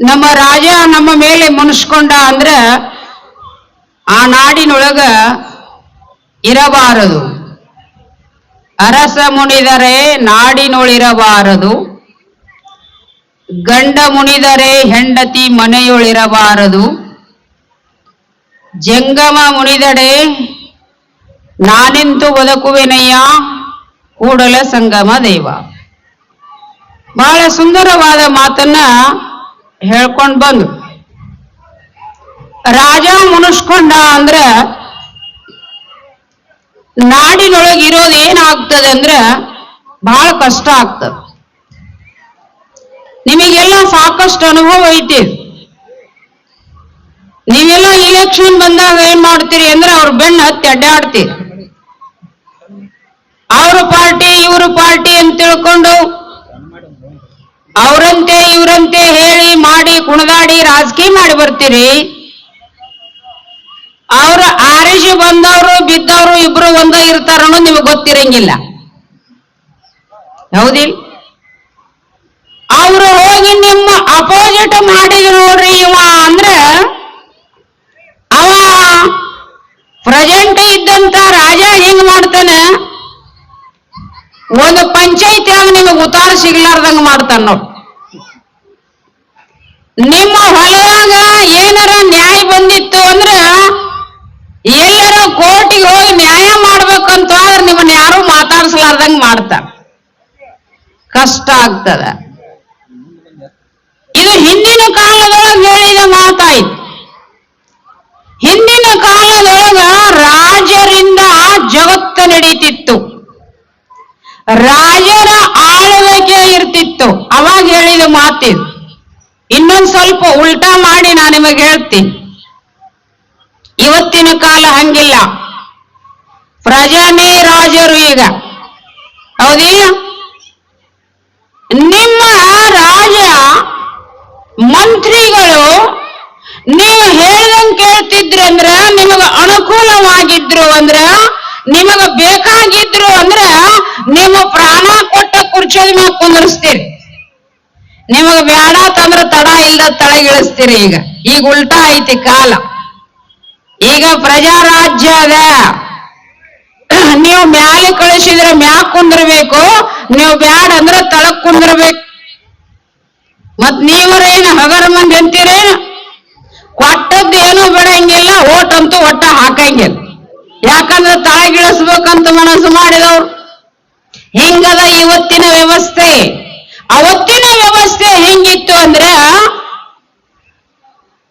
ನಮ್ಮ ರಾಜ ನಮ್ಮ ಮೇಲೆ ಮುನಿಸ್ಕೊಂಡ ಅಂದ್ರ ಆ ನಾಡಿನೊಳಗ ಇರಬಾರದು. ಅರಸ ಮುನಿದರೆ ನಾಡಿನೊಳಿರಬಾರದು. ಗಂಡ ಮುನಿದರೆ ಹೆಂಡತಿ ಮನೆಯೊಳಿರಬಾರದು. ಜಂಗಮ ಮುನಿದಡೆ ನಾನೆಂತು ಬದುಕುವೆನಯ್ಯ? ಕೂಡಲ ಸಂಗಮ ದೇವ. ಬಹಳ ಸುಂದರವಾದ ಮಾತನ್ನ ಹೇಳ್ಕೊಂಡ್ ಬಂದು. ರಾಜ ಮುನಿಸ್ಕೊಂಡ ಅಂದ್ರೆ ನಾಡಿನೊಳಗೆ ಇರೋದು ಏನಾಗ್ತದೆ ಅಂದ್ರೆ ಬಹಳ ಕಷ್ಟ ಆಗ್ತದೆ. ನಿಮಗೆಲ್ಲ ಸಾಕಷ್ಟು ಅನುಭವ ಐತಿ. ನೀವೆಲ್ಲ ಇಲೆಕ್ಷನ್ ಬಂದಾಗ ಏನ್ ಮಾಡ್ತೀರಿ ಅಂದ್ರೆ ಅವ್ರ ಬೆನ್ನ ಹತ್ತಿ ಅಡ್ಡಾಡ್ತೀರಿ. ಅವ್ರ ಪಾರ್ಟಿ, ಇವ್ರ ಪಾರ್ಟಿ ಅಂತ ತಿಳ್ಕೊಂಡು ಅವರಂತೆ ಇವರಂತೆ ಹೇಳಿ ಮಾಡಿ ಕುಣದಾಡಿ ರಾಜಕೀಯ ಮಾಡಿ ಬರ್ತೀರಿ. ಅವ್ರ ಆರಿಸಿ ಬಂದವರು, ಬಿದ್ದವರು ಇಬ್ರು ಒಂದ ಇರ್ತಾರ ನಿಮಗೆ ಗೊತ್ತಿರಂಗಿಲ್ಲ. ಹೌದಿಲ್ ಅವರು ಹೋಗಿ ನಿಮ್ಮ ಅಪೋಸಿಟ್ ಮಾಡಿದ್ರು ನೋಡ್ರಿ ಇವ ಅಂದ್ರ, ಅವ ಪ್ರೆಸೆಂಟ್ ಇದ್ದಂತ ರಾಜ ಹೆಂಗ್ ಮಾಡ್ತಾನೆ? ಒಂದು ಪಂಚಾಯತಿಯಾಗ ನಿಮಗೆ ಉತ್ತಾರ ಸಿಗ್ಲಾರ್ದಂಗ ಮಾಡ್ತಾನ ನೋಡ್. ನಿಮ್ಮ ಹೊಲದಾಗ ಏನಾರ ನ್ಯಾಯ ಬಂದಿತ್ತು ಅಂದ್ರ ಎಲ್ಲರ ಕೋರ್ಟಿಗೆ ಹೋಗಿ ನ್ಯಾಯ ಮಾಡ್ಬೇಕಂತ ಆದ್ರೆ ನಿಮ್ಮನ್ನ ಯಾರು ಮಾತಾಡ್ಸಲಾರ್ದಂಗ್ ಮಾಡ್ತಾರ ಕಷ್ಟ ಆಗ್ತದ. ಇದು ಹಿಂದಿನ ಕಾಲದೊಳಗ ಹೇಳಿದ ಮಾತಾಯ್ತು. ಹಿಂದಿನ ಕಾಲದೊಳಗ ರಾಜರಿಂದ ಜಗತ್ತು ನಡೀತಿತ್ತು. ರಾಜರ ಆಳ್ವಿಕೆ ಇರ್ತಿತ್ತು. ಅವಾಗ ಹೇಳಿದ ಮಾತಿದು. ಇನ್ನೊಂದ್ ಸ್ವಲ್ಪ ಉಲ್ಟಾ ಮಾಡಿ ನಾನು ನಿಮಗೆ ಹೇಳ್ತೀನಿ. ಇವತ್ತಿನ ಕಾಲ ಹಂಗಿಲ್ಲ. ಪ್ರಜಾನೇ ರಾಜರು ಈಗ. ಹೌದಿಲ್ಲ ನಿಮ್ಮ ರಾಜ ಮಂತ್ರಿಗಳು ನೀವು ಹೇಳ್ದಂಗ್ ಕೇಳ್ತಿದ್ರಿ ಅಂದ್ರ ನಿಮಗ ಅನುಕೂಲವಾಗಿದ್ರು ಅಂದ್ರ ನಿಮಗ ಬೇಕಾಗಿದ್ರು ಅಂದ್ರ ನಿಮ್ಮ ಪ್ರಾಣ ಕೊಟ್ಟ ಕುರ್ಚೋದ್ ಮ್ಯಾಗ ಕುಂದರ್ಸ್ತೀರಿ. ನಿಮಗ ಬೇಡ ತಂದ್ರ ತಡ ಇಲ್ದ ತಳಗಿಳಿಸ್ತೀರಿ ಈಗ. ಈಗ ಉಲ್ಟಾ ಐತಿ ಕಾಲ. ಈಗ ಪ್ರಜಾರಾಜ್ಯ ಅದ. ನೀವು ಮ್ಯಾಲೆ ಕಳಿಸಿದ್ರೆ ಮ್ಯಾಕ್ ಕುಂದಿರ್ಬೇಕು, ನೀವು ಬ್ಯಾಡ ಅಂದ್ರ ತಳಕ್ ಕುಂದಿರ್ಬೇಕು. ಮತ್ ನೀವರೇನು ಹಗರ ಮಂದಿ ಅಂತೀರೇನು? ಕೊಟ್ಟದ್ದು ಏನು ಬಿಡಂಗಿಲ್ಲ ಓಟ್ ಅಂತೂ ಒಟ್ಟ ಹಾಕಂಗಿಲ್ಲ. ಯಾಕಂದ್ರೆ ತಳಗಿಳಿಸ್ಬೇಕಂತ ಮನಸ್ಸು ಮಾಡಿದವ್ರು. ಹಿಂಗದ ಇವತ್ತಿನ ವ್ಯವಸ್ಥೆ. ಅವತ್ತಿನ ವ್ಯವಸ್ಥೆ ಹೆಂಗಿತ್ತು ಅಂದ್ರೆ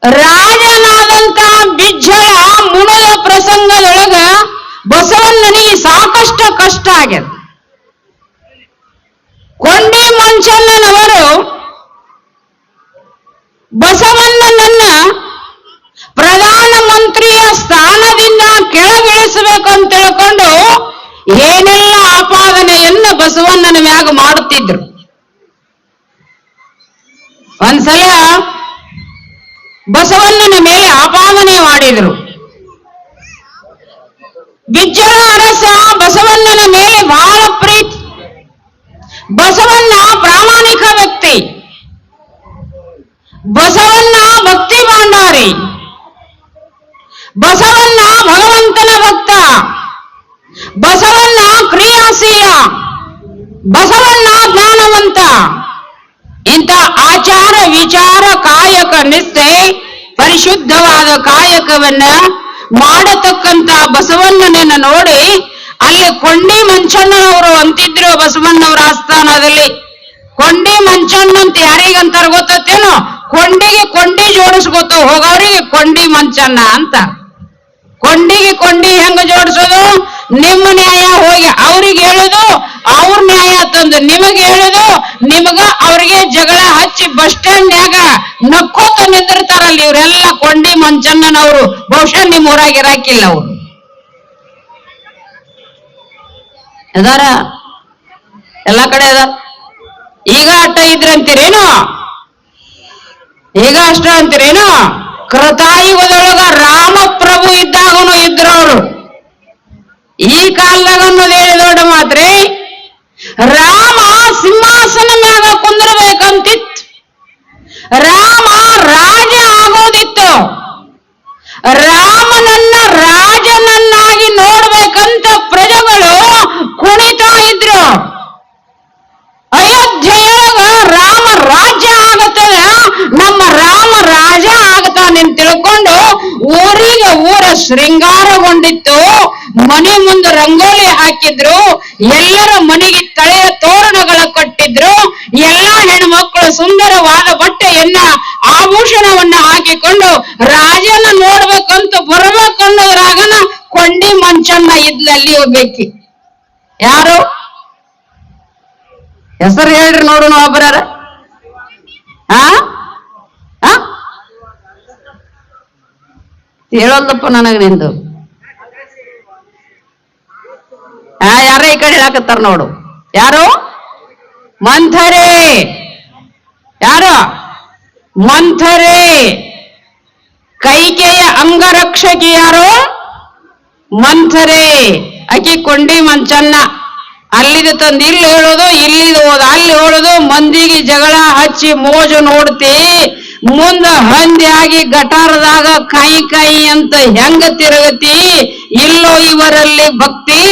ರಾಜನಾದಂತ ಬಿಜ್ಜಳ ಮುಣದ ಪ್ರಸಂಗದೊಳಗ ಬಸವಣ್ಣನಿಗೆ ಸಾಕಷ್ಟು ಕಷ್ಟ ಆಗ್ಯದ. ಕೊಂಡಿ ಮಂಚಣ್ಣನವರು ಬಸವಣ್ಣನನ್ನ ಪ್ರಧಾನ ಮಂತ್ರಿಯ ಸ್ಥಾನದಿಂದ ಕೆಳಗಿಳಿಸಬೇಕಂತ ತಿಳ್ಕೊಂಡು ಏನೆಲ್ಲ ಆಪಾದನೆಯನ್ನ ಬಸವಣ್ಣನ ಮ್ಯಾಗ ಮಾಡುತ್ತಿದ್ರು. ಒಂದ್ಸಲ ಬಸವಣ್ಣನ ಮೇಲೆ ಆಪಾದನೆ ಮಾಡಿದರು. ಬಿಜ್ಜಳ ಅರಸ ಬಸವಣ್ಣನ ಮೇಲೆ ಬಹಳ ಪ್ರೀತಿ. ಬಸವಣ್ಣ ಪ್ರಾಮಾಣಿಕ ವ್ಯಕ್ತಿ. ಬಸವಣ್ಣ ಭಕ್ತಿ ಭಾಂಡಾರಿ. ಬಸವಣ್ಣ ಭಗವಂತನ ಭಕ್ತ. ಬಸವಣ್ಣ ಕ್ರಿಯಾಶೀಲ. ಬಸವಣ್ಣ ಜ್ಞಾನವಂತ. ಇಂಥ ಆಚಾರ ವಿಚಾರ ಕಾಯಕ ನಿಷ್ಠೆ ಪರಿಶುದ್ಧವಾದ ಕಾಯಕವನ್ನ ಮಾಡತಕ್ಕಂತ ಬಸವಣ್ಣನನ್ನ ನೋಡಿ ಅಲ್ಲಿ ಕೊಂಡಿ ಮಂಚಣ್ಣನವರು ಅಂತಿದ್ರು ಬಸವಣ್ಣವರ ಆಸ್ಥಾನದಲ್ಲಿ. ಕೊಂಡಿ ಮಂಚಣ್ಣ ಅಂತ ಯಾರಿಗಂತಾರ ಗೊತ್ತೇನೋ ಕೊಂಡಿಗೆ ಕೊಂಡಿ ಜೋಡಿಸ್ಕೊತ ಹೋಗೋರಿಗೆ ಕೊಂಡಿ ಮಂಚಣ್ಣ ಅಂತ. ಕೊಂಡಿಗೆ ಕೊಂಡಿ ಹೆಂಗ ಜೋಡಿಸೋದು? ನಿಮ್ಮ ನ್ಯಾಯ ಹೋಗಿ ಅವ್ರಿಗೆ ಹೇಳುದು ಅವ್ರ ನ್ಯಾಯ ತಂದು ನಿಮಗೆ ಹೇಳುದು, ನಿಮಗ ಅವ್ರಿಗೆ ಜಗಳ ಹಚ್ಚಿ ಬಸ್ ಸ್ಟ್ಯಾಂಡ್ನ್ಯಾಗ ನಕ್ಕೋತ ನಿಂದಿರ್ತಾರಲ್ಲ ಇವರೆಲ್ಲ ಕೊಂಡಿ ಮಂಚಣ್ಣನವರು ಬಹುಶಃ ನಿಮ್ಮ ಊರಾಗ ಇರಾಕಿಲ್ಲ ಅವರು. ಅದಾರ? ಎಲ್ಲಾ ಕಡೆ ಅದಾರ? ಈಗ ಅಟ್ಟ ಇದ್ರಂತೀರೇನು ಈಗ ಅಷ್ಟ ಅಂತೀರೇನು? ಕೃತಾಯುಗದೊಳಗ ರಾಮಪ್ರಭು ಇದ್ದಾಗನು ಇದ್ರವ್ರು ಈ ಕಾಲದಾಗ ಅನ್ನೋದು ಹೇಳಿ ದೊಡ್ಡ ಮಾತ್ರಿ. ರಾಮ ಸಿಂಹಾಸನ ಮ್ಯಾಗ ಕುಂದಿರ್ಬೇಕಂತಿತ್ತು. ರಾಮ ರಾಜ ಆಗೋದಿತ್ತು. ರಾಮನನ್ನ ರಾಜನನ್ನಾಗಿ ನೋಡ್ಬೇಕಂತ ಪ್ರಜೆಗಳು ಕುಣಿತಾ ಇದ್ರು. ಅಯೋಧ್ಯೆಯೊಳಗ ರಾಮ ರಾಜ ಆಗತ್ತದ? ನಮ್ಮ ರಾಮ ರಾಜ ಆಗತಾನೆಂತ ತಿಳ್ಕೊಂಡು ಊರಿಗೆ ಊರ ಶೃಂಗಾರಗೊಂಡಿತ್ತು. ಮನೆ ಮುಂದೆ ರಂಗೋಲಿ ಹಾಕಿದ್ರು. ಎಲ್ಲರ ಮನೆಗೆ ತಳೆಯ ತೋರಣಗಳ ಕೊಟ್ಟಿದ್ರು ಎಲ್ಲಾ ಹೆಣ್ಮಕ್ಕಳು ಸುಂದರವಾದ ಬಟ್ಟೆಯನ್ನ ಆಭೂಷಣವನ್ನ ಹಾಕಿಕೊಂಡು ರಾಜನ ನೋಡ್ಬೇಕಂತ ಬರ್ಬೇಕನ್ನೋದ್ರಾಗನ ಕೊಂಡಿ ಮಂಚನ್ನ ಇದ್ಲಲ್ಲಿ ಒಬ್ಬಾಕಿ ಯಾರು? ಹೆಸರು ಹೇಳ್ರಿ ನೋಡೋಣ ಒಬ್ಬರ ಆ? ಹೇಳೋದಪ್ಪ ನನಗ ನಿಂದು. ಆ, ಯಾರ ಈ ಕಡೆ ಹೇಳಾಕತ್ತಾರ ನೋಡು. ಯಾರು? ಮಂಥರೆ. ಯಾರು? ಮಂಥರೆ. ಕೈಕೆಯ ಅಂಗರಕ್ಷಕಿ ಯಾರು? ಮಂಥರೆ. ಅಕ್ಕಿ ಕೊಂಡಿ ಮಂಚನ್ನ ಅಲ್ಲಿದ ತಂದು ಇಲ್ಲಿ ಹೇಳೋದು, ಇಲ್ಲಿದು ಹೋದ, ಅಲ್ಲಿ ಹೇಳೋದು, ಮಂದಿಗೆ ಜಗಳ ಹಚ್ಚಿ ಮೋಜು ನೋಡ್ತಿ, ಮುಂದ ಹಂದಿಯಾಗಿ ಗಟಾರದಾಗ ಕೈ ಕೈ ಅಂತ ಹೆಂಗ ತಿರುಗತಿ, ಇಲ್ಲೋ ಇವರಲ್ಲಿ ಭಕ್ತಿ.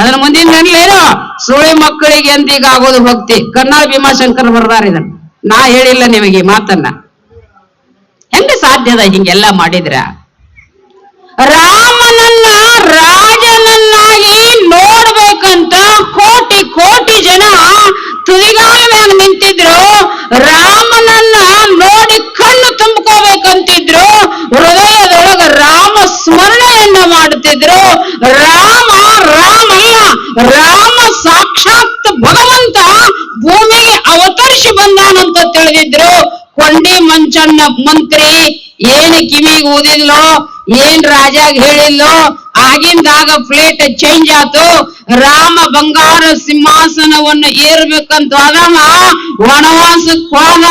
ಅದನ್ನ ಮುಂದಿನ ಏನು? ಸುಳಿ ಮಕ್ಕಳಿಗೆ ಅಂತ ಆಗೋದು ಭಕ್ತಿ. ಕನ್ನಡ ಭೀಮಾಶಂಕರ್ ಬರ್ದಾರ ಇದನ್ನ. ನಾ ಹೇಳಿಲ್ಲ ನಿಮಗೆ ಮಾತನ್ನ. ಹೆಂಗ ಸಾಧ್ಯದ ಹಿಂಗೆಲ್ಲ ಮಾಡಿದ್ರ? ರಾಮನನ್ನ ರಾಜನನ್ನಾಗಿ ನೋಡ್ಬೇಕಂತ ಕೋಟಿ ಕೋಟಿ ಜನ ತುದಿಗಾಲ ಮೇಲೆ ನಿಂತಿದ್ರು. ರಾಮನನ್ನ ನೋಡಿ ಕಣ್ಣು ತುಂಬ್ಕೋಬೇಕಂತಿದ್ರು ಹೃದಯದೊಳಗ ರಾಮ ಸ್ಮರಣೆಯನ್ನ ಮಾಡುತ್ತಿದ್ರು ರಾಮ ರಾಮಲ್ಲ ರಾಮ ಸಾಕ್ಷಾತ್ ಭಗವಂತ ಭೂಮಿಗೆ ಅವತರಿಸಿ ತಿಳಿದಿದ್ರು ಕೊಂಡಿ ಮಂಚಣ್ಣ ಮಂತ್ರಿ, ಏನ್ ಕಿವಿಗ್ ಊದಿದ್ಲೋ, ಏನ್ ರಾಜಾಗ ಹೇಳಿದ್ಲೋ, ಆಗಿಂದಾಗ ಪ್ಲೇಟ್ ಚೇಂಜ್ ಆತು. ರಾಮ ಬಂಗಾರ ಸಿಂಹಾಸನವನ್ನು ಏರ್ಬೇಕಂತ ಹೋದವ ವನವಾಸಕ್ ಹೋದ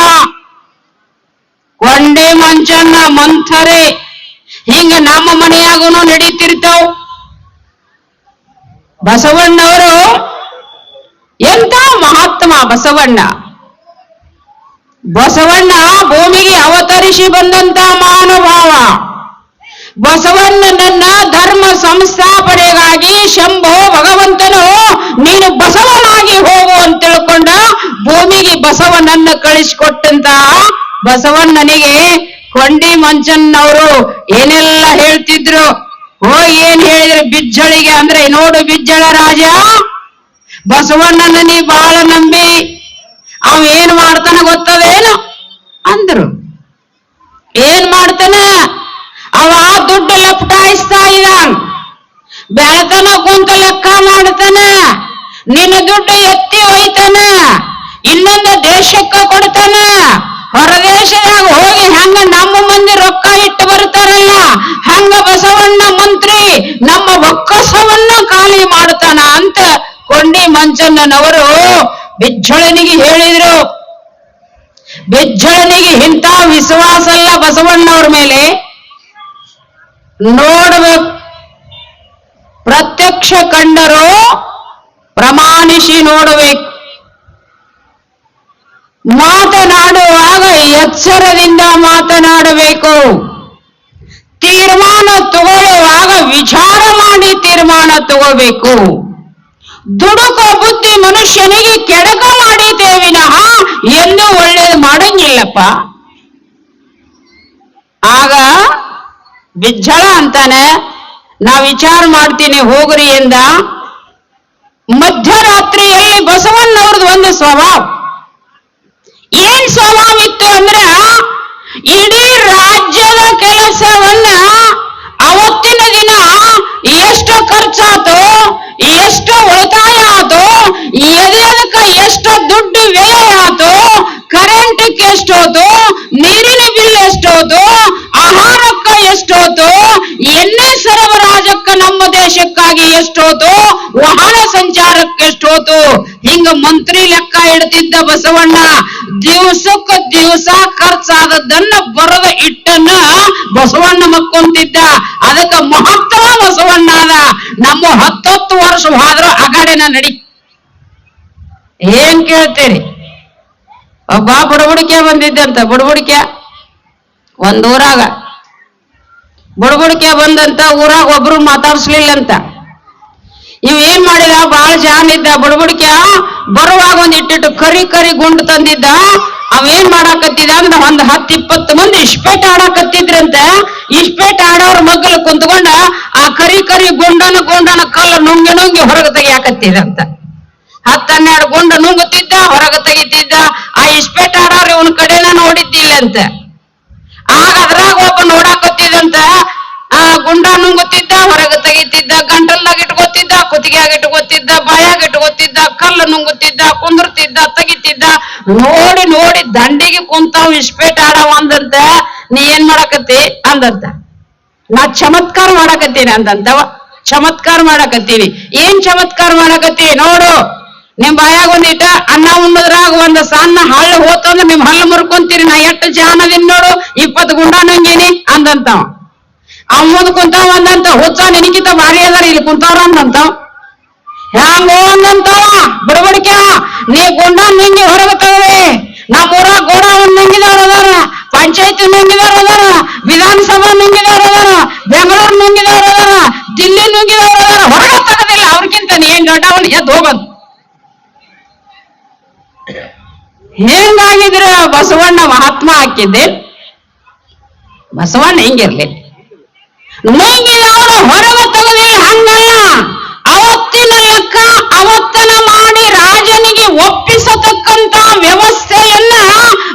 ಕೊಂಡೆ ಮಂಚಣ್ಣ ಮಂಥರೆ. ಹಿಂಗ ನಮ್ಮ ಮನೆಯಾಗೂನು ನಡೀತಿರ್ತಾವ್. ಬಸವಣ್ಣವರು ಎಂತ ಮಹಾತ್ಮ ಬಸವಣ್ಣ. ಬಸವಣ್ಣ, ಭೂಮಿಗೆ ಅವತರಿಸಿ ಬಂದಂತ ಮಹಾನುಭಾವ. ಬಸವಣ್ಣನನ್ನ ಧರ್ಮ ಸಂಸ್ಥಾಪನೆಗಾಗಿ ಶಂಭೋ ಭಗವಂತನು, ನೀನು ಬಸವನಾಗಿ ಹೋಗು ಅಂತ ತಿಳ್ಕೊಂಡ ಭೂಮಿಗೆ ಬಸವನನ್ನ ಕಳಿಸಿಕೊಟ್ಟಂತ ಬಸವಣ್ಣನಿಗೆ ಕೊಂಡಿ ಮಂಚನ್ನವರು ಏನೆಲ್ಲ ಹೇಳ್ತಿದ್ರು? ಓ ಏನ್ ಹೇಳಿದ್ರು ಬಿಜ್ಜಳಿಗೆ ಅಂದ್ರೆ ನೋಡು ಬಿಜ್ಜಳ ರಾಜ ಬಸವಣ್ಣನ ನೀ ಬಹಳ ನಂಬಿ. ಅವ ಏನ್ ಮಾಡ್ತಾನ ಗೊತ್ತದೇನು? ಅಂದ್ರು. ಏನ್ ಮಾಡ್ತಾನ? ಅವ ದುಡ್ಡು ಲಪಟಾಯಿಸ್ತಾ ಇದ್ದಾನ. ಬೆಳಕನ ಕುಂತ ಲೆಕ್ಕ ಮಾಡ್ತಾನ. ನಿನ್ನ ದುಡ್ಡು ಎತ್ತಿ ಹೋಯ್ತಾನ ಇನ್ನೊಂದು ದೇಶಕ್ಕ ಕೊಡ್ತಾನ. ಹೊರದೇಶದಾಗ ಹೋಗಿ ಹಂಗ ನಮ್ಮ ಮಂದಿ ರೊಕ್ಕ ಇಟ್ಟು ಬರ್ತಾರಲ್ಲ, ಹಂಗ ಬಸವಣ್ಣ ಮಂತ್ರಿ ನಮ್ಮ ಒಕ್ಕಸವನ್ನ ಖಾಲಿ ಮಾಡ್ತಾನ ಅಂತ ಕೊಂಡಿ ಮಂಚಣ್ಣನವರು ಬಿಜ್ಜಳನಿಗೆ ಹೇಳಿದ್ರು. ಬಿಜ್ಜಳನಿಗೆ ಇಂಥ ವಿಶ್ವಾಸ ಅಲ್ಲ ಬಸವಣ್ಣವ್ರ ಮೇಲೆ. ನೋಡಬೇಕು. ಪ್ರತ್ಯಕ್ಷ ಕಂಡರು ಪ್ರಮಾಣಿಸಿ ನೋಡಬೇಕು. ಮಾತನಾಡುವಾಗ ಎಚ್ಚರದಿಂದ ಮಾತನಾಡಬೇಕು. ತೀರ್ಮಾನ ತಗೊಳ್ಳುವಾಗ ವಿಚಾರ ಮಾಡಿ ತೀರ್ಮಾನ ತಗೋಬೇಕು ದುಡುಕ ಬುದ್ಧಿ ಮನುಷ್ಯನಿಗೆ ಕೆಡಕ ಮಾಡಿದ್ದೇ ವಿನಃ ಎಂದು ಒಳ್ಳೇದು ಮಾಡಂಗಿಲ್ಲಪ್ಪ. ಆಗ ಬಿಜ್ಜಳ ಅಂತಾನೆ ನಾ ವಿಚಾರ ಮಾಡ್ತೀನಿ ಹೋಗ್ರಿ ಎಂದ, ಮಧ್ಯರಾತ್ರಿಯಲ್ಲಿ ಬಸವಣ್ಣವ್ರದ್ದು ಒಂದು ಸ್ವಭಾವ. ಏನ್ ಸ್ವಭಾವ ಇತ್ತು ಅಂದ್ರೆ, ಇಡೀ ರಾಜ್ಯದ ಕೆಲಸವನ್ನ ಅವತ್ತಿನ ದಿನ ಎಷ್ಟು ಖರ್ಚಾತು ಎಷ್ಟು ಉಳಿತಾಯ ಆತು ಎದೆದಕ್ಕ ಎಷ್ಟು ದುಡ್ಡು ವ್ಯಯ ಆತು ಕರೆಂಟ್ಗೆ ಎಷ್ಟೋತು ನೀರಿನ ಬಿಲ್ ಎಷ್ಟೋತು ಆಹಾರಕ್ಕ ಎಷ್ಟೋತು ಎಣ್ಣೆ ನಮ್ಮ ದೇಶಕ್ಕಾಗಿ ಎಷ್ಟೋತು ವಾಹನ ಸಂಚಾರಕ್ಕೆ ಎಷ್ಟೋತು ಹಿಂಗ ಮಂತ್ರಿ ಲೆಕ್ಕ ಇಡ್ತಿದ್ದ ಬಸವಣ್ಣ, ದಿವಸಕ್ಕ ದಿವಸ ಖರ್ಚಾದದ್ದನ್ನ ಬರದ ಇಟ್ಟನ್ನ ಬಸವಣ್ಣ ಮಕ್ಕೊಂತಿದ್ದ. ಅದಕ್ಕ ಮಹತ್ವ ಬಸವಣ್ಣ ಅದ. ನಮ್ಮ ಹತ್ತತ್ತು ವರ್ಷ ಹೋದ್ರ ಅಗಾಡಿನ ನಡಿ. ಏನ್ ಕೇಳ್ತೀರಿ? ಒಬ್ಬ ಬುಡಬುಡಿಕೆ ಬಂದಿದ್ದಂತ ಬುಡಬುಡಿಕೆ. ಒಂದೂರಾಗ ಬುಡಬುಡಿಕೆ ಬಂದಂತ ಊರಾಗ ಒಬ್ರು ಮಾತಾಡ್ಸ್ಲಿಲ್ಲಂತ. ಇವ್ ಏನ್ ಮಾಡಿದ? ಬಹಳ ಜಾನ್ ಇದ್ದ. ಬುಡಬುಡಿಕೆ ಬರುವಾಗ ಒಂದ್ ಇಟ್ಟಿಟ್ಟು ಕರಿ ಕರಿ ಗುಂಡು ತಂದಿದ್ದ. ಅವೇನ್ ಮಾಡಾಕತ್ತಿದ ಅಂದ್ರ ಒಂದ್ ಹತ್ತು ಇಪ್ಪತ್ತು ಮಂದಿ ಇಷ್ಪೇಟ್ ಆಡಾಕತ್ತಿದ್ರಂತ. ಇಷ್ಪೇಟ್ ಆಡೋರ್ ಮಗ್ಗಲು ಕುಂತ್ಕೊಂಡ ಆ ಕರಿ ಕರಿ ಗುಂಡನ ಗುಂಡನ ಕಲ್ಲು ನುಂಗಿ ನುಂಗಿ ಹೊರಗೆ ತೆಗಿಯಾಕತ್ತಿದಂತ. ಹತ್ತ ಹನ್ನೆರಡು ಗುಂಡ ನುಂಗುತ್ತಿದ್ದ, ಹೊರಗೆ ತೆಗಿತಿದ್ದ. ಆ ಇಷ್ಪೇಟ್ ಆಡೋರ್ ಇವನ್ ಕಡೆನ ನೋಡಿದ್ದಿಲ್ಲ ಅಂತ ಆಗ ಅದ್ರಾಗ ಒಬ್ಬ ನೋಡಾಕತ್ತಿದಂತ ಆ ಗುಂಡ ನುಂಗುತ್ತಿದ್ದ, ಹೊರಗೆ ತೆಗಿತಿದ್ದ, ಗಂಟಲ್ದಾಗ ಇಟ್ಕೋತಿದ್ದ, ಕುತ್ತಿಗೆಯಾಗ ಇಟ್ಕೊತಿದ್ದ, ಬಾಯಾಗ ಇಟ್ಕೊತಿದ್ದ, ಕಲ್ಲು ನುಂಗುತ್ತಿದ್ದ ಕುಂದ್ರತಿದ್ದ ತೆಗಿತಿದ್ದ. ನೋಡಿ ನೋಡಿ, ದಂಡಿಗೆ ಕುಂತಾವ್ ಇಸ್ಪೇಟ್ ಆಡವ ಅಂದಂತ ನೀ ಏನ್ ಮಾಡಕತ್ತಿ ಅಂದಂತ. ನಾ ಚಮತ್ಕಾರ ಮಾಡಕತ್ತೀನಿ ಅಂದಂತವ ಚಮತ್ಕಾರ ಮಾಡಕತ್ತೀನಿ. ಏನ್ ಚಮತ್ಕಾರ ಮಾಡಕತ್ತಿ ನೋಡು. ನಿಮ್ ಬಾಯಾಗ ಒಂದಿಟ ಅನ್ನ ಉಣ್ಣದ್ರಾಗ ಒಂದ್ ಸಣ್ಣ ಹಳ್ಳ ಹೋತಂದ್ರ ನಿಮ್ ಹಳ್ಳ ಮುರ್ಕೊಂತೀರಿ. ನಾ ಎಷ್ಟು ಜಾನದಿನ್ ನೋಡು. ಇಪ್ಪತ್ತು ಗುಂಡ ನಂಗೇನಿ ಅಂದಂತಾವ ಅವ್ ಮುಂದ್ ಕುಂತಾವ ಅಂದಂತ, ಹುಚ್ಚ ನಿನಗಿಂತ ಭಾರಿ ಅದಾರ ಇಲ್ಲಿ ಕುಂತಾವ್ರ ಅಂದಂತ. ಹ್ಯಾಂಗೋ ಅಂದಂತಾವ? ನೀ ಗುಂಡ ನಿಂಗೆ ಹೊರಗೆ ತಗವೆ ನಾ ಪೂರ ಗೋಡ ನುಂಗಿದವ್ರ ಅದಾರ. ಪಂಚಾಯತ್ ಅದಾರ. ವಿಧಾನಸಭಾ ನುಂಗಿದವ್ರ ಅದಾರ. ಬೆಂಗಳೂರು ನುಂಗಿದವ್ರ ಅದಾರ. ದಿಲ್ಲಿ ನುಂಗಿದವ್ರ ಅದಾರ. ಹೊರಗೆ ತಗದಿಲ್ಲ. ಅವ್ರಿಗಿಂತ ನೀ ಏನ್ ದೊಡ್ಡವನ್ ಎದ್ದು ಹೋಗೋದು. ಹೆಂಗಾಗಿದ್ರ ಬಸವಣ್ಣ ಮಹಾತ್ಮ ಹಾಕಿದ್ದೆ? ಬಸವಣ್ಣ ಹೆಂಗಿರ್ಲಿ. ನುಂಗಿದವರು ಹೊರವ ತೆಗೆದಿಲ್ಲ ಹಂಗಲ್ಲ ಅವತ್ತಿನ ಲೆಕ್ಕ ಅವತ್ತನ ಮಾಡಿ ರಾಜನಿಗೆ ಒಪ್ಪಿಸತಕ್ಕಂತ ವ್ಯವಸ್ಥೆಯನ್ನ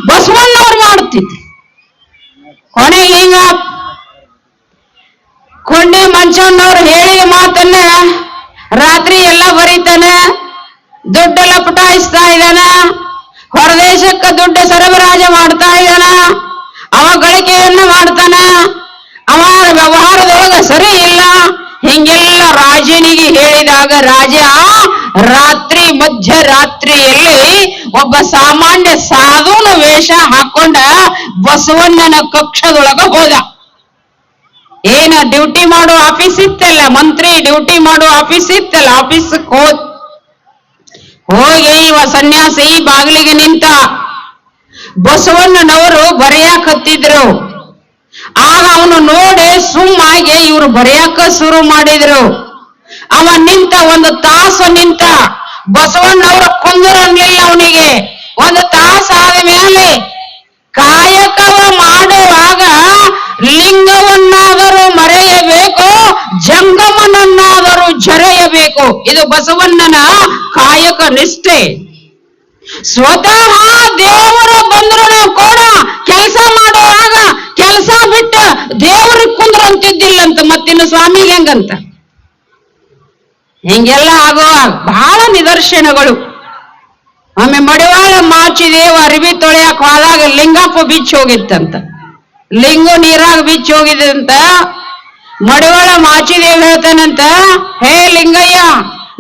ಬಸವಣ್ಣವ್ರು ಮಾಡುತ್ತಿದ್ರು. ಕೊನೆಗೆ ಈಗ ಕೊಂಡೆ ಮಂಚಣ್ಣವ್ರು ಹೇಳಿದ ಮಾತನ್ನ ರಾತ್ರಿ ಎಲ್ಲ ಬರೀತಾನೆ, ದುಡ್ಡೆಲ್ಲ ಲಪಟಾಯಿಸ್ತಾ ಇದ್ದಾನ, ಹೊರದೇಶಕ್ಕೆ ದುಡ್ಡು ಸರಬರಾಜು ಮಾಡ್ತಾ ಇದ್ದಾನ ಅವಗಳಿಕೆಯನ್ನ ಮಾಡ್ತಾನ. ಅವ ವ್ಯವಹಾರದೊಳಗ ಸರಿ ಇಲ್ಲ. ಹಿಂಗೆಲ್ಲ ರಾಜನಿಗೆ ಹೇಳಿದಾಗ ರಾಜ ರಾತ್ರಿ ಮಧ್ಯರಾತ್ರಿಯಲ್ಲಿ ಒಬ್ಬ ಸಾಮಾನ್ಯ ಸಾಧುನ ವೇಷ ಹಾಕೊಂಡ ಬಸವಣ್ಣನ ಕಕ್ಷದೊಳಗ ಹೋದ. ಏನ ಡ್ಯೂಟಿ ಮಾಡೋ ಆಫೀಸ್ ಇತ್ತಲ್ಲ, ಮಂತ್ರಿ ಡ್ಯೂಟಿ ಮಾಡೋ ಆಫೀಸ್ ಇತ್ತಲ್ಲ ಆಫೀಸ್ ಹೋದ್ ಹೋಗಿ ಇವ ಸನ್ಯಾಸಿ ಬಾಗಿಲಿಗೆ ನಿಂತ. ಬಸವಣ್ಣನವರು ಬರೆಯಾಕ ಹತ್ತಿದ್ರು ಆಗ ಅವನು ನೋಡಿ ಸುಮ್ಮಾಗಿ ಇವ್ರು ಬರೆಯಕ ಶುರು ಮಾಡಿದ್ರು. ಅವ ನಿಂತ ಒಂದು ತಾಸು ನಿಂತ ಬಸವಣ್ಣವ್ರ ಕುಂದರನ್ಲಿಲ್ಲ ಅವನಿಗೆ ಒಂದು ತಾಸ ಆದ ಮೇಲೆ ಕಾಯಕವ ಮಾಡುವಾಗ ಲಿಂಗವನ್ನಾದರೂ ಮರೆಯಬೇಕು, ಜಂಗಮನನ್ನಾದರೂ ಜರೆಯಬೇಕು. ಇದು ಬಸವಣ್ಣನ ಕಾಯಕ ನಿಷ್ಠೆ. ಸ್ವತಃ ದೇವರು ಬಂದ್ರು ಕೂಡ ಕೆಲಸ ಮಾಡುವಾಗ ಕೆಲಸ ಬಿಟ್ಟು ಕುಂದ್ರಂತಿದ್ದಿಲ್ಲಂತ ಮತ್ತಿನ್ನು ಸ್ವಾಮಿಗೆ ಹೆಂಗಂತ? ಹಿಂಗೆಲ್ಲ ಆಗೋ ಬಹಳ ನಿದರ್ಶನಗಳು. ಆಮೆ ಮಡಿವಾಳ ಮಾಚಿದೇವ ಅರಿವಿ ತೊಳೆಯಕ್ ಹೋದಾಗ ಲಿಂಗಪ್ಪ ಬಿಚ್ಚ ಹೋಗಿತ್ತಂತ. ಲಿಂಗು ನೀರಾಗ ಬಿಚ್ಚಿ ಹೋಗಿದಂತ ಮಡಿವಾಳ ಮಾಚಿದೇವ್ ಹೇಳ್ತಾನಂತ, ಹೇ ಲಿಂಗಯ್ಯ,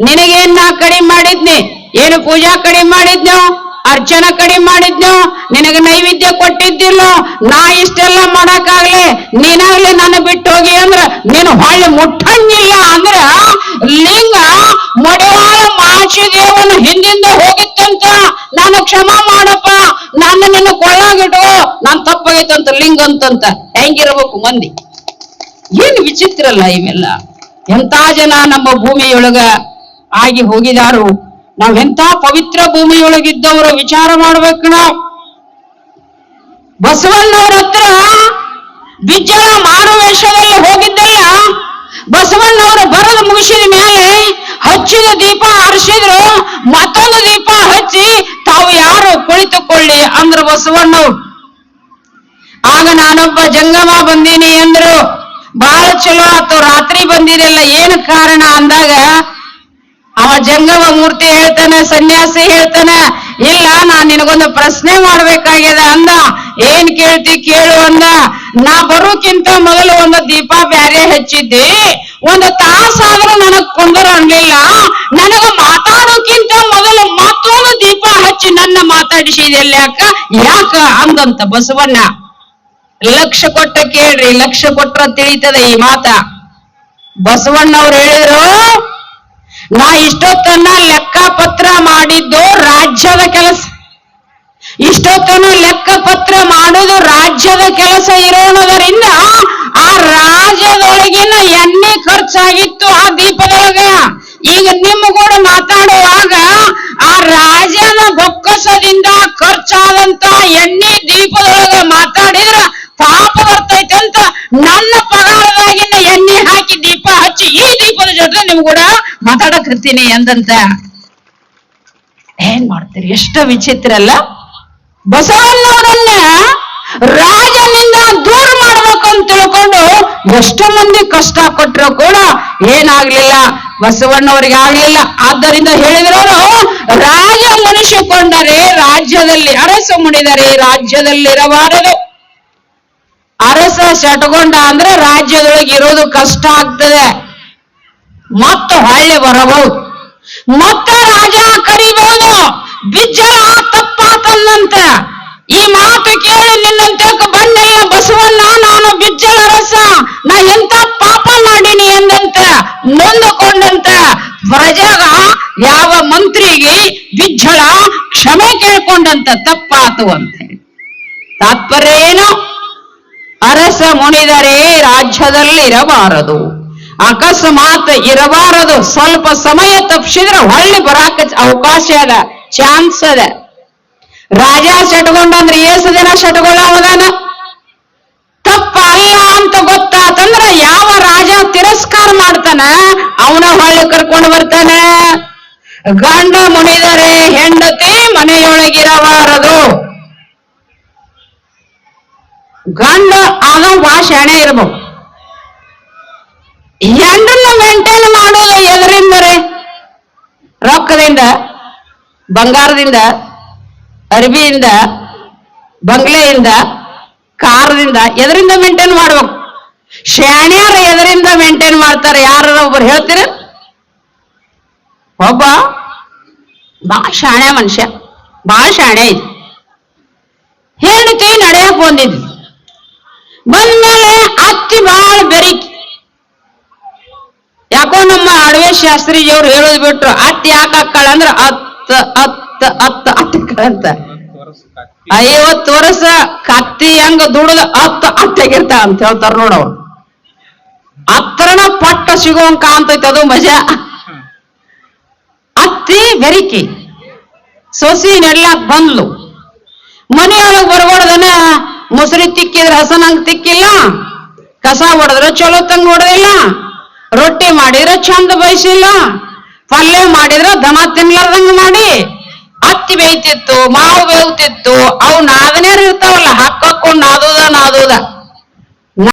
ನಿನಗೇನ್ ನಾ ಕಡಿಮೆ ಮಾಡಿದ್ನಿ? ಏನು ಪೂಜಾ ಕಡಿಮೆ ಮಾಡಿದ್ನೋ? ಅರ್ಚನ ಕಡಿಮೆ ಮಾಡಿದ್ನೋ? ನಿನಗೆ ನೈವೇದ್ಯ ಕೊಟ್ಟಿದ್ದಿಲ್ಲೋ? ನಾ ಇಷ್ಟೆಲ್ಲ ಮಾಡಕ್ಕಾಗ್ಲಿ? ನೀನಾಗ್ಲಿ ನನ್ನ ಬಿಟ್ಟು ಹೋಗಿ ಅಂದ್ರ ನೀನು ಹೊಳ್ಳಿ ಮುಟ್ಟಂಗಿಲ್ಲ ಅಂದ್ರ ಲಿಂಗ ಮಡಿವಾಳ ಮಾಚಿದೇವನ ಹಿಂದಿಂದ ಹೋಗಿತ್ತಂತ. ನಾನು ಕ್ಷಮ ಮಾಡಪ್ಪ. ನನ್ನ ನಿನ್ನ ಕೊಳ್ಳಾಗಿಟ್ಟು ನಾನ್ ತಪ್ಪಾಗೈತಂತ ಲಿಂಗ ಅಂತಂತ. ಹೆಂಗಿರ್ಬೇಕು ಮಂದಿ? ಏನ್ ವಿಚಿತ್ರ ಅಲ್ಲ ಇವೆಲ್ಲ ಎಂತ ಜನ ನಮ್ಮ ಭೂಮಿಯೊಳಗ ಆಗಿ ಹೋಗಿದಾರು? ನಾವ್ ಎಂತ ಪವಿತ್ರ ಭೂಮಿಯೊಳಗಿದ್ದವರು ವಿಚಾರ ಮಾಡ್ಬೇಕು ನಾವು? ಬಸವಣ್ಣವ್ರ ಹತ್ರ ಬಿಜ್ಜಳ ಮಾರುವೇಷದಲ್ಲಿ ಹೋಗಿದ್ದಲ್ಲ, ಬಸವಣ್ಣವರು ಬರದು ಮುಗಿಸಿದ ಮೇಲೆ ಹಚ್ಚಿದ ದೀಪ ಆರಿಸಿದ್ರು, ಮತ್ತೊಂದು ದೀಪ ಹಚ್ಚಿ ತಾವು ಯಾರು ಕುಳಿತುಕೊಳ್ಳಿ ಅಂದ್ರು ಬಸವಣ್ಣವ್ರು. ಆಗ ನಾನೊಬ್ಬ ಜಂಗಮ ಬಂದೀನಿ ಅಂದ್ರು. ಬಹಳ ಚಲೋ ಆತು, ರಾತ್ರಿ ಬಂದಿರಲ್ಲ ಏನು ಕಾರಣ ಅಂದಾಗ ಅವ ಜಂಗಮ ಮೂರ್ತಿ ಹೇಳ್ತಾನೆ, ಸನ್ಯಾಸಿ ಹೇಳ್ತಾನೆ, ಇಲ್ಲ, ನಾನ್ ನಿನಗೊಂದು ಪ್ರಶ್ನೆ ಮಾಡ್ಬೇಕಾಗ್ಯದ ಅಂದ. ಏನ್ ಕೇಳ್ತಿ ಕೇಳು ಅಂದ. ನಾ ಬರೋಕ್ಕಿಂತ ಮೊದಲು ಒಂದು ದೀಪ ಬ್ಯಾರೆ ಹಚ್ಚಿದ್ದಿ. ಒಂದು ತಾಸಾದ್ರೂ ನನಗ್ ಕುಂದರ ಅನ್ಲಿಲ್ಲ ನನಗ ಮಾತಾಡೋಕ್ಕಿಂತ ಮೊದಲು ಮತ್ತೊಂದು ದೀಪ ಹಚ್ಚಿ ನನ್ನ ಮಾತಾಡಿಸಿದೆಲ್ಲ ಯಾಕ ಯಾಕ ಅಂದಂತ ಬಸವಣ್ಣ. ಲಕ್ಷ ಕೊಟ್ಟ ಕೇಳ್ರಿ, ಲಕ್ಷ ಕೊಟ್ರ ತಿಳಿತದೆ ಈ ಮಾತ. ಬಸವಣ್ಣ ಅವ್ರು ಹೇಳಿದ್ರು ನಾ ಇಷ್ಟೊತ್ತನ್ನ ಲೆಕ್ಕಪತ್ರ ಮಾಡಿದ್ದು ರಾಜ್ಯದ ಕೆಲಸ. ಇಷ್ಟೊತ್ತನ ಲೆಕ್ಕಪತ್ರ ಮಾಡೋದು ರಾಜ್ಯದ ಕೆಲಸ ಇರೋಣದರಿಂದ ಆ ರಾಜ್ಯದೊಳಗಿನ ಎಣ್ಣೆ ಖರ್ಚಾಗಿತ್ತು ಆ ದೀಪದೊಳಗ. ಈಗ ನಿಮ್ಮ ಕೂಡ ಮಾತಾಡುವಾಗ ಆ ರಾಜ್ಯದ ಬೊಕ್ಕಸದಿಂದ ಖರ್ಚು ಖರ್ಚಾದಂತ ಎಣ್ಣೆ ದೀಪದೊಳಗ ಮಾತಾಡಿದ್ರ ಪಾಪ ಬರ್ತೈತೆ ಅಂತ ನನ್ನ ಮಾತಾಡಕತ್ತೀನಿ ಎಂದಂತ. ಏನ್ ಮಾಡ್ತೀರಿ? ಎಷ್ಟು ವಿಚಿತ್ರ ಅಲ್ಲ? ಬಸವಣ್ಣವರನ್ನ ರಾಜನಿಂದ ದೂರ ಮಾಡ್ಬೇಕು ಅಂತ ತಿಳ್ಕೊಂಡು ಎಷ್ಟು ಮಂದಿ ಕಷ್ಟ ಕೊಟ್ಟರು ಕೂಡ ಏನಾಗ್ಲಿಲ್ಲ, ಬಸವಣ್ಣವರಿಗೆ ಆಗ್ಲಿಲ್ಲ. ಆದ್ದರಿಂದ ಹೇಳಿದ್ರು ರಾಜ ಮುನಿಸಿಕೊಂಡರೆ ರಾಜ್ಯದಲ್ಲಿ ಅರಸ ಮುಡಿದರೆ ರಾಜ್ಯದಲ್ಲಿರಬಾರದು. ಅರಸ ಶಟ್ಕೊಂಡ ಅಂದ್ರೆ ರಾಜ್ಯದೊಳಗೆ ಇರೋದು ಕಷ್ಟ ಆಗ್ತದೆ. ಮತ್ತೆ ಹೊಳ್ಳಿ ಬರಬಹುದು. ಮತ್ತ ರಾಜ ಕರಿಬಹುದು ಬಿಜ್ಜಳ ತಪ್ಪಾತಲ್ಲಂತ. ಈ ಮಾತು ಕೇಳಿ ನಿನ್ನಂತೆ ಬಂದೆಯ ಬಸವಣ್ಣ, ನಾನು ಬಿಜ್ಜಳ ರಸ. ನಾ ಎಂತ ಪಾಪ ಮಾಡೀನಿ ಎಂದಂತ ನೊಂದುಕೊಂಡಂತ. ಪ್ರಜಾಗ ಯಾವ ಮಂತ್ರಿಗೆ ಬಿಜ್ಜಳ ಕ್ಷಮೆ ಕೇಳ್ಕೊಂಡಂತ, ತಪ್ಪಾತು ಅಂತ. ತಾತ್ಪರ್ಯ ಏನು ಅರಸ ಮುನಿದರೆ ರಾಜ್ಯದಲ್ಲಿ ಇರಬಾರದು ಅಕಸ್ಮಾತ್ ಇರಬಾರದು. ಸ್ವಲ್ಪ ಸಮಯ ತಪ್ಪಿಸಿದ್ರೆ ಹೊಳ್ಳಿ ಬರಾಕ ಅವಕಾಶ ಅದ, ಚಾನ್ಸ್ ಅದ. ರಾಜ ಸೆಟ್ಕೊಂಡಂದ್ರೆ ಏಸು ದಿನ ಸೆಟ್ಕೊಳ್ಳೋವದಾನ ತಪ್ಪ ಅಲ್ಲ ಅಂತ ಗೊತ್ತಾತಂದ್ರ ಯಾವ ರಾಜ ತಿರಸ್ಕಾರ ಮಾಡ್ತಾನ? ಅವನ ಹೊಳ್ಳಿ ಕರ್ಕೊಂಡು ಬರ್ತಾನೆ? ಗಂಡ ಮುನಿದರೆ ಹೆಂಡತಿ ಮನೆಯೊಳಗಿರಬಾರದು. ಗಂಡ ಆಗ ಬಾ ಶಾಣೆ ಹೆಂಡನ್ನ ಮೇಂಟೈನ್ ಮಾಡೋದು ಎದರಿಂದರೆ ರೊಕ್ಕದಿಂದ, ಬಂಗಾರದಿಂದ, ಅರ್ಬಿಯಿಂದ, ಬಂಗ್ಲೆಯಿಂದ, ಕಾರದಿಂದ ಎದರಿಂದ ಮೇಂಟೈನ್ ಮಾಡ್ಬೇಕು. ಶಾಣ್ಯಾರ ಎದರಿಂದ ಮೇಂಟೈನ್ ಮಾಡ್ತಾರೆ ಯಾರ ಒಬ್ರು ಹೇಳ್ತೀರ? ಒಬ್ಬ ಬಹಳ ಶಾಣೆ ಮನುಷ್ಯ ಬಹಳ ಶಾಣೆ ಐತಿ. ಹೆಂಡತಿ ನಡೆಯಕ್ ಬಂದಿದ್ವಿ ಬಂದ್ಮೇಲೆ ಅತ್ತಿ ಬಹಳ ಬೆರಿಕಿ. ಯಾಕೋ ನಮ್ಮ ಅಡವೆ ಶಾಸ್ತ್ರಿಜಿಯವ್ರು ಹೇಳೋದು ಬಿಟ್ರು ಅತ್ ಯಾಕೆ ಅಂದ್ರ ಅತ್ ಅತ್ ಅಂತ. ಐವತ್ತು ವರ್ಷ ಕತ್ತಿ ಹೆಂಗ ದುಡದ ಅತ್ ಅತ್ತಗಿರ್ತ ಅಂತ ಹೇಳ್ತಾರ ನೋಡವ್ರು ಹತ್ರನ ಪಟ್ಟ ಸಿಗೋಂಗ್ ಕಾಣ್ತೈತೆ ಅದು ಮಜಾ. ಅತ್ತಿ ಬೆರಿಕಿ, ಸೊಸಿ ನೆಡ್ಲಾಕ್ ಬಂದ್ಲು. ಮನೆಯೊಳಗ್ ಬರ್ಬಾರ್ದನ, ಮೊಸರಿ ತಿಕ್ಕಿದ್ರೆ ಹಸನಂಗ್ ತಿಕ್ಕಿಲ್ಲ, ಕಸ ಹೊಡೆದ್ರೆ ಚಲೋ ತಂಗ ಹೊಡೆದಿಲ್ಲ ರೊಟ್ಟಿ ಮಾಡಿದ್ರೆ ಚಂದ ಬಯಸಿಲ್ಲ. ಪಲ್ಯ ಮಾಡಿದ್ರೆ ದನ ತಿನ್ಲಾರ್ದಂಗ ಮಾಡಿ. ಅತ್ತಿ ಬೇಯ್ತಿತ್ತು, ಮಾವು ಬೇಯ್ತಿತ್ತು, ಅವು ನಾದನೇರ್ ಇರ್ತಾವಲ್ಲ ಹಾಕೊಂಡು ನಾದುದ ನಾದುದ.